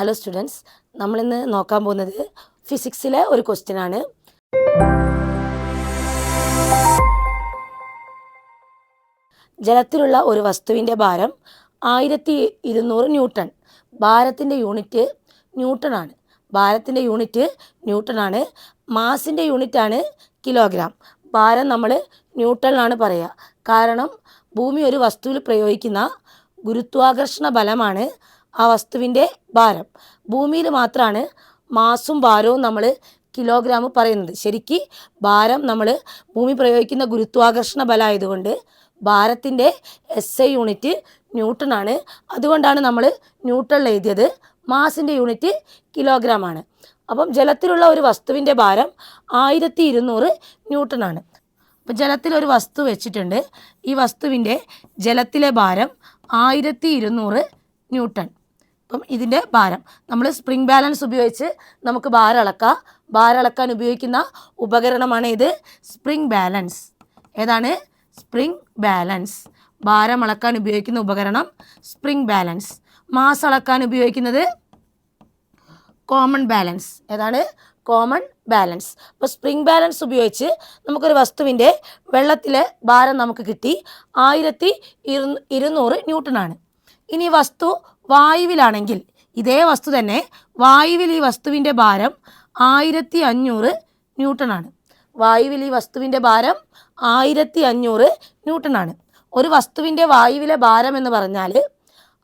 Hello students നമ്മളിന്ന് നോക്കാൻ പോകുന്നത് ഫിസിക്സിലെ ഒരു ക്വസ്റ്റ്യൻ ആണ്. ജലത്തിലുള്ള ഒരു വസ്തുവിന്റെ ഭാരം ആയിരത്തി ഇരുന്നൂറ് ന്യൂട്ടൺ. ഭാരത്തിന്റെ യൂണിറ്റ് ന്യൂട്ടൺ ആണ്. ഭാരത്തിന്റെ യൂണിറ്റ് ന്യൂട്ടൺ ആണ്. മാസിന്റെ യൂണിറ്റ് ആണ് കിലോഗ്രാം. ഭാരം നമ്മൾ ന്യൂട്ടണിലാണ് പറയുക കാരണം ഭൂമി ഒരു വസ്തുവിൽ പ്രയോഗിക്കുന്ന ഗുരുത്വാകർഷണ ബലമാണ് ആ വസ്തുവിന്റെ ഭാരം. ഭൂമിയിൽ മാത്രമാണ് മാസും ഭാരവും നമ്മൾ കിലോഗ്രാം പറയുന്നത്. ശരിക്ക് ഭാരം നമ്മൾ ഭൂമി പ്രയോഗിക്കുന്ന ഗുരുത്വാകർഷണ ബലമായതുകൊണ്ട് ഭാരത്തിന്റെ എസ് ഐ യൂണിറ്റ് ന്യൂട്ടൺ ആണ്. അതുകൊണ്ടാണ് നമ്മൾ ന്യൂട്ടണിൽ എഴുതിയത് മാസിന്റെ യൂണിറ്റ് കിലോഗ്രാം ആണ്. അപ്പം ജലത്തിലുള്ള ഒരു വസ്തുവിന്റെ ഭാരം ആയിരത്തി ഇരുന്നൂറ് ന്യൂട്ടൺ ആണ്. അപ്പം ജലത്തിലൊരു വസ്തു വെച്ചിട്ടുണ്ട്. ഈ വസ്തുവിന്റെ ജലത്തിലെ ഭാരം ആയിരത്തി ഇരുന്നൂറ് ന്യൂട്ടൺ. അപ്പം ഇതിന്റെ ഭാരം. നമ്മൾ സ്പ്രിംഗ് ബാലൻസ് ഉപയോഗിച്ച് നമുക്ക് ഭാരം അളക്കാം. ഭാരം അളക്കാൻ ഉപയോഗിക്കുന്ന ഉപകരണമാണ് ഇത് സ്പ്രിംഗ് ബാലൻസ് ഏതാണ്? സ്പ്രിംഗ് ബാലൻസ് ഭാരം അളക്കാൻ ഉപയോഗിക്കുന്ന ഉപകരണം സ്പ്രിംഗ് ബാലൻസ് മാസ് അളക്കാൻ ഉപയോഗിക്കുന്നത് കോമൺ ബാലൻസ് ഏതാണ്? കോമൺ ബാലൻസ് അപ്പോൾ സ്പ്രിംഗ് ബാലൻസ് ഉപയോഗിച്ച് നമുക്കൊരു വസ്തുവിന്റെ വെള്ളത്തിലെ ഭാരം നമുക്ക് കിട്ടി. ആയിരത്തി ഇരുന്നൂറ് ന്യൂട്ടനാണ് ഇനി വസ്തു വായുവിലാണെങ്കിൽ ഇതേ വസ്തു തന്നെ വായുവിൽ ഈ വസ്തുവിന്റെ ഭാരം ആയിരത്തി അഞ്ഞൂറ് ന്യൂട്ടനാണ് വായുവിൽ ഈ വസ്തുവിന്റെ ഭാരം ആയിരത്തി അഞ്ഞൂറ് ന്യൂട്ടനാണ് ഒരു വസ്തുവിന്റെ വായുവിലെ ഭാരം എന്ന് പറഞ്ഞാൽ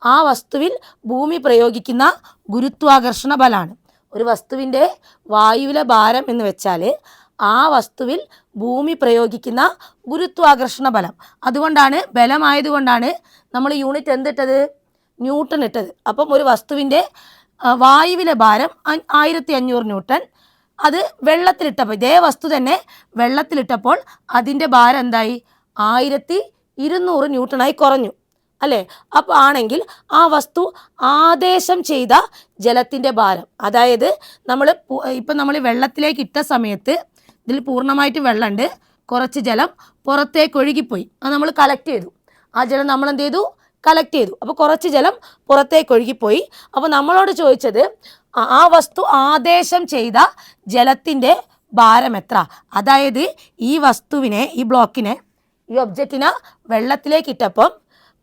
ആ വസ്തുവിൽ ഭൂമി പ്രയോഗിക്കുന്ന ഗുരുത്വാകർഷണ ബലമാണ് ഒരു വസ്തുവിന്റെ വായുവിലെ ഭാരം എന്ന് വെച്ചാൽ ആ വസ്തുവിൽ ഭൂമി പ്രയോഗിക്കുന്ന ഗുരുത്വാകർഷണ ബലം. അതുകൊണ്ടാണ് ബലമായതുകൊണ്ടാണ് നമ്മൾ യൂണിറ്റ് എന്തിട്ടത്? ന്യൂട്ടൺ ഇട്ടത്. അപ്പം ഒരു വസ്തുവിന്റെ വായുവിലെ ഭാരം ആയിരത്തി അഞ്ഞൂറ് ന്യൂട്ടൺ. അത് വെള്ളത്തിലിട്ടപ്പോൾ ഇതേ വസ്തു തന്നെ വെള്ളത്തിലിട്ടപ്പോൾ അതിന്റെ ഭാരം എന്തായി? ആയിരത്തി ഇരുന്നൂറ് ന്യൂട്ടണായി കുറഞ്ഞു. അല്ലേ? അപ്പോൾ ആണെങ്കിൽ ആ വസ്തു ആദേശം ചെയ്ത ജലത്തിന്റെ ഭാരം അതായത് നമ്മൾ ഇപ്പം നമ്മൾ വെള്ളത്തിലേക്ക് ഇട്ട സമയത്ത് ഇതിൽ പൂർണമായിട്ട് വെള്ളമുണ്ട്. കുറച്ച് ജലം പുറത്തേക്ക് ഒഴുകിപ്പോയി. അത് നമ്മൾ കളക്ട് ചെയ്തു. ആ ജലം നമ്മൾ എന്ത് ചെയ്തു? കളക്ട് ചെയ്തു. അപ്പോൾ കുറച്ച് ജലം പുറത്തേക്ക് ഒഴുകിപ്പോയി. അപ്പോൾ നമ്മളോട് ചോദിച്ചത് ആ- വസ്തു ആദേശം ചെയ്ത ജലത്തിന്റെ ഭാരം എത്ര? അതായത് ഈ വസ്തുവിനെ ഈ ബ്ലോക്കിനെ ഈ ഒബ്ജക്റ്റിനെ വെള്ളത്തിലേക്ക് ഇട്ടപ്പം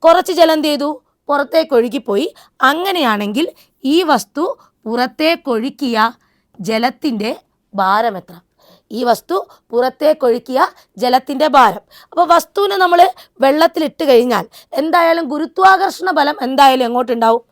കുറച്ച് ജലം എന്ത് ചെയ്തു? പുറത്തേക്ക് ഒഴുകിപ്പോയി. അങ്ങനെയാണെങ്കിൽ ഈ വസ്തു പുറത്തേക്കൊഴുക്കിയ ജലത്തിന്റെ ഭാരം എത്ര? ഈ വസ്തു പുറത്തേക്കൊഴുക്കിയ ജലത്തിന്റെ ഭാരം. അപ്പോൾ വസ്തുവിനെ നമ്മൾ വെള്ളത്തിലിട്ട് കഴിഞ്ഞാൽ എന്തായാലും ഗുരുത്വാകർഷണ ബലം എന്തായാലും എങ്ങോട്ടുണ്ടാവും?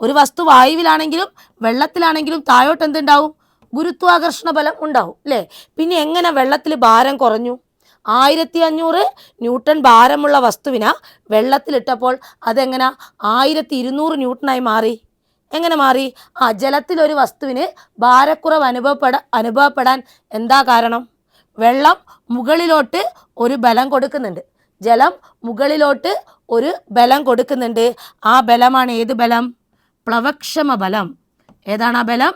ഒരു വസ്തു വായുവിലാണെങ്കിലും വെള്ളത്തിലാണെങ്കിലും താഴോട്ട് എന്തുണ്ടാവും? ഗുരുത്വാകർഷണ ബലം ഉണ്ടാവും അല്ലേ? പിന്നെ എങ്ങനെ വെള്ളത്തിൽ ഭാരം കുറഞ്ഞു? ആയിരത്തി അഞ്ഞൂറ് ന്യൂട്ടൺ ഭാരമുള്ള വസ്തുവിന വെള്ളത്തിലിട്ടപ്പോൾ അതെങ്ങനെ? ആയിരത്തി ഇരുന്നൂറ് ന്യൂട്ടണായി മാറി. എങ്ങനെ മാറി? ആ ജലത്തിൽ ഒരു വസ്തുവിന് ഭാരക്കുറവ് അനുഭവപ്പെട അനുഭവപ്പെടാൻ എന്താ കാരണം? വെള്ളം മുകളിലോട്ട് ഒരു ബലം കൊടുക്കുന്നുണ്ട്. ജലം മുകളിലോട്ട് ഒരു ബലം കൊടുക്കുന്നുണ്ട്. ആ ബലമാണ് ഏത് ബലം? പ്ലവക്ഷമ ബലം. ഏതാണ് ആ ബലം?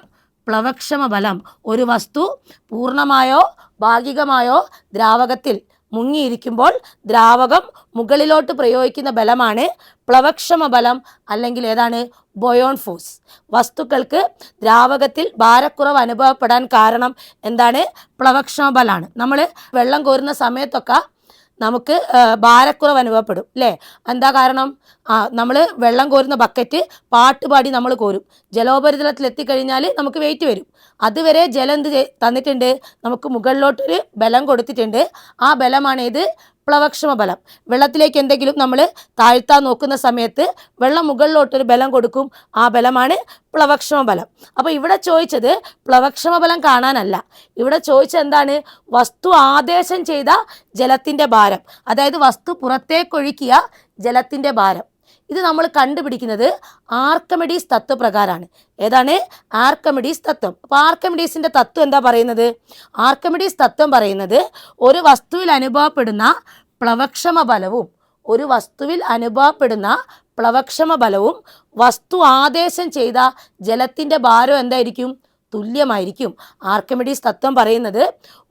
പ്ലവക്ഷമ ബലം. ഒരു വസ്തു പൂർണമായോ ഭാഗികമായോ ദ്രാവകത്തിൽ മുങ്ങിയിരിക്കുമ്പോൾ ദ്രാവകം മുകളിലോട്ട് പ്രയോഗിക്കുന്ന ബലമാണ് പ്ലവക്ഷമ ബലം അല്ലെങ്കിൽ ഏതാണ്? Buoyant force. വസ്തുക്കൾക്ക് ദ്രാവകത്തിൽ ഭാരക്കുറവ് അനുഭവപ്പെടാൻ കാരണം എന്താണ്? പ്ലവക്ഷമ ബലമാണ്. നമ്മൾ വെള്ളം കോരുന്ന സമയത്തൊക്കെ നമുക്ക് ഭാരക്കുറവ് അനുഭവപ്പെടും അല്ലേ എന്താ കാരണം? നമ്മൾ വെള്ളം കോരുന്ന ബക്കറ്റ് പാട്ട് പാടി നമ്മൾ കോരും. ജലോപരിതലത്തിൽ എത്തിക്കഴിഞ്ഞാൽ നമുക്ക് വെയിറ്റ് വരും. അതുവരെ ജലം എന്ത് തന്നിട്ടുണ്ട്? നമുക്ക് മുകളിലോട്ടൊരു ബലം കൊടുത്തിട്ടുണ്ട്. ആ ബലമാണ് പ്ലവക്ഷമ ബലം വെള്ളത്തിലേക്ക് എന്തെങ്കിലും നമ്മൾ താഴ്ത്താൻ നോക്കുന്ന സമയത്ത് വെള്ളം മുകളിലോട്ടൊരു ബലം കൊടുക്കും. ആ ബലമാണ് പ്ലവക്ഷമ ബലം അപ്പോൾ ഇവിടെ ചോദിച്ചത് പ്ലവക്ഷമ ബലം കാണാനല്ല. ഇവിടെ ചോദിച്ചത് എന്താണ്? വസ്തു ആദേശം ചെയ്ത ജലത്തിന്റെ ഭാരം. അതായത് വസ്തു പുറത്തേക്കൊഴുക്കിയ ജലത്തിന്റെ ഭാരം. ഇത് നമ്മൾ കണ്ടുപിടിക്കുന്നത് ആർക്കമെഡീസ് തത്വപ്രകാരമാണ് ഏതാണ്? ആർക്കമെഡീസ് തത്വം. അപ്പോൾ ആർക്കമെഡീസിന്റെ തത്വം എന്താ പറയുന്നത്? ആർക്കമെഡീസ് തത്വം പറയുന്നത് ഒരു വസ്തുവിൽ അനുഭവപ്പെടുന്ന പ്ലവക്ഷമ ബലവും ഒരു വസ്തുവിൽ അനുഭവപ്പെടുന്ന പ്ലവക്ഷമ ബലവും വസ്തു ആദേശം ചെയ്ത ജലത്തിന്റെ ഭാരം എന്തായിരിക്കും? തുല്യമായിരിക്കും. ആർക്കമിഡീസ് തത്വം പറയുന്നത്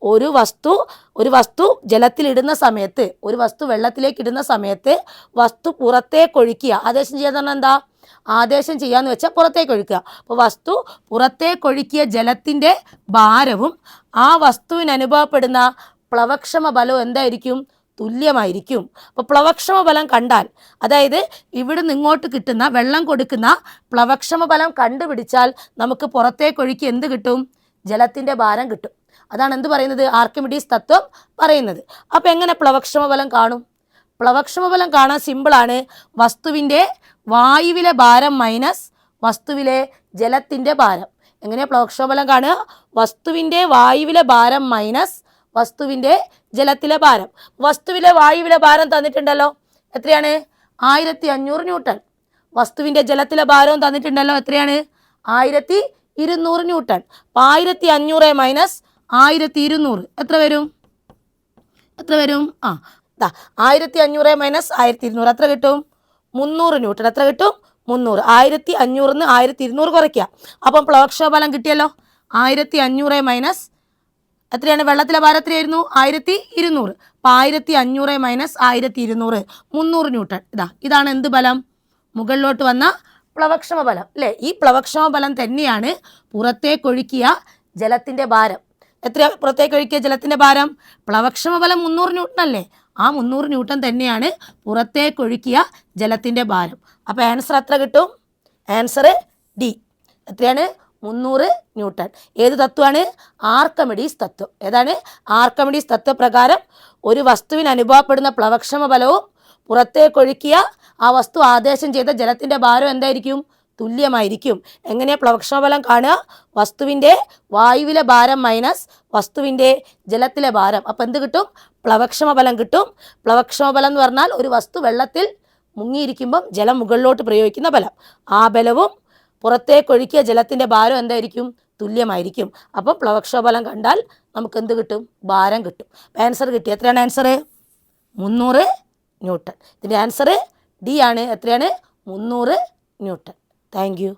ഒരു വസ്തു ഒരു വസ്തു ജലത്തിലിടുന്ന സമയത്ത് ഒരു വസ്തു വെള്ളത്തിലേക്ക് ഇടുന്ന സമയത്ത് വസ്തു പുറത്തേക്കൊഴുക്കിയ ആദേശം ചെയ്യാന്ന് പറഞ്ഞാൽ എന്താ? ആദേശം ചെയ്യാന്ന് വെച്ചാൽ പുറത്തേക്ക് ഒഴുക്കുക. അപ്പോൾ വസ്തു പുറത്തേക്കൊഴുക്കിയ ജലത്തിന്റെ ഭാരവും ആ വസ്തുവിന് അനുഭവപ്പെടുന്ന പ്ലവക്ഷമ ബലവും എന്തായിരിക്കും? തുല്യമായിരിക്കും. അപ്പോൾ പ്ലവക്ഷമ ബലം കണ്ടാൽ അതായത് ഇവിടുന്ന് ഇങ്ങോട്ട് കിട്ടുന്ന വെള്ളം കൊടുക്കുന്ന പ്ലവക്ഷമ ബലം കണ്ടുപിടിച്ചാൽ നമുക്ക് പുറത്തേക്കൊഴുക്കി എന്ത് കിട്ടും? ജലത്തിന്റെ ഭാരം കിട്ടും. അതാണ് എന്ത് പറയുന്നത്? ആർക്കിമിഡീസ് തത്വം പറയുന്നത്. അപ്പോൾ എങ്ങനെ പ്ലവക്ഷമ ബലം കാണും? പ്ലവക്ഷമ ബലം കാണാൻ സിമ്പിളാണ് വസ്തുവിന്റെ വായുവിലെ ഭാരം മൈനസ് വസ്തുവിലെ ജലത്തിന്റെ ഭാരം. എങ്ങനെയാണ് പ്ലവക്ഷമ ഫലം കാണുക? വസ്തുവിന്റെ വായുവിലെ ഭാരം മൈനസ് വസ്തുവിന്റെ ജലത്തിലെ ഭാരം. വസ്തുവിലെ വായുവിലെ ഭാരം തന്നിട്ടുണ്ടല്ലോ. എത്രയാണ്? ആയിരത്തി അഞ്ഞൂറ് ന്യൂട്ടൺ. വസ്തുവിന്റെ ജലത്തിലെ ഭാരവും തന്നിട്ടുണ്ടല്ലോ. എത്രയാണ്? ആയിരത്തി ഇരുന്നൂറ് ന്യൂട്ടൺ. അപ്പം ആയിരത്തി അഞ്ഞൂറ് മൈനസ് ആയിരത്തി ഇരുന്നൂറ് എത്ര വരും? എത്ര വരും? ആ ആയിരത്തി അഞ്ഞൂറ് മൈനസ് ആയിരത്തി ഇരുന്നൂറ് എത്ര കിട്ടും? മുന്നൂറ് ന്യൂട്ടൺ. എത്ര കിട്ടും? മുന്നൂറ്. ആയിരത്തി അഞ്ഞൂറിന്ന് ആയിരത്തി ഇരുന്നൂറ് കുറയ്ക്കുക. അപ്പം പ്ലോക്ഷോബലം കിട്ടിയല്ലോ? ആയിരത്തി അഞ്ഞൂറ് മൈനസ് എത്രയാണ്? വെള്ളത്തിലെ ഭാരം എത്രയായിരുന്നു? ആയിരത്തി ഇരുന്നൂറ്. അപ്പം ആയിരത്തി അഞ്ഞൂറ് മൈനസ് ആയിരത്തി ഇരുന്നൂറ്. മുന്നൂറ് ന്യൂട്ടൺ. ഇതാ ഇതാണ് എന്ത് ബലം? മുകളിലോട്ട് വന്ന പ്ലവക്ഷമ ബലം അല്ലേ? ഈ പ്ലവക്ഷമ ബലം തന്നെയാണ് പുറത്തേക്കൊഴുക്കിയ ജലത്തിന്റെ ഭാരം. എത്ര പുറത്തേക്കൊഴുക്കിയ ജലത്തിന്റെ ഭാരം? പ്ലവക്ഷമ ബലം മുന്നൂറ് ന്യൂട്ടൺ അല്ലേ? ആ മുന്നൂറ് ന്യൂട്ടൺ തന്നെയാണ് പുറത്തേക്കൊഴുക്കിയ ജലത്തിന്റെ ഭാരം. അപ്പോൾ ആൻസർ എത്ര കിട്ടും? Answer D. എത്രയാണ്? മുന്നൂറ് ന്യൂട്ടൺ. ഏത് തത്വമാണ്? ആർക്കമിഡീസ് തത്വം. ഏതാണ്? ആർക്കമിഡീസ് തത്വപ്രകാരം ഒരു വസ്തുവിന് അനുഭവപ്പെടുന്ന പ്ലവക്ഷമ ബലവും പുറത്തേക്കൊഴുക്കിയ ആ വസ്തു ആദേശം ചെയ്ത ജലത്തിന്റെ ഭാരം എന്തായിരിക്കും? തുല്യമായിരിക്കും. എങ്ങനെയാണ് പ്ലവക്ഷമബലം കാണുക? വസ്തുവിന്റെ വായുവിലെ ഭാരം മൈനസ് വസ്തുവിന്റെ ജലത്തിലെ ഭാരം. അപ്പം എന്ത് കിട്ടും? പ്ലവക്ഷമബലം കിട്ടും. പ്ലവക്ഷമബലം എന്ന് പറഞ്ഞാൽ ഒരു വസ്തു വെള്ളത്തിൽ മുങ്ങിയിരിക്കുമ്പം ജലം മുകളിലോട്ട് പ്രയോഗിക്കുന്ന ബലം. ആ ബലവും പുറത്തേക്കൊഴുക്കിയ ജലത്തിന്റെ ഭാരം എന്തായിരിക്കും? തുല്യമായിരിക്കും. അപ്പോൾ പ്ലവക്ഷോബലം കണ്ടാൽ നമുക്ക് എന്ത് കിട്ടും? ഭാരം കിട്ടും. ആൻസർ കിട്ടി. എത്രയാണ് ആൻസർ മുന്നൂറ് ന്യൂട്ടൺ. ഇതിന്റെ ആൻസർ ഡി ആണ്. എത്രയാണ്? മുന്നൂറ് ന്യൂട്ടൺ. Thank you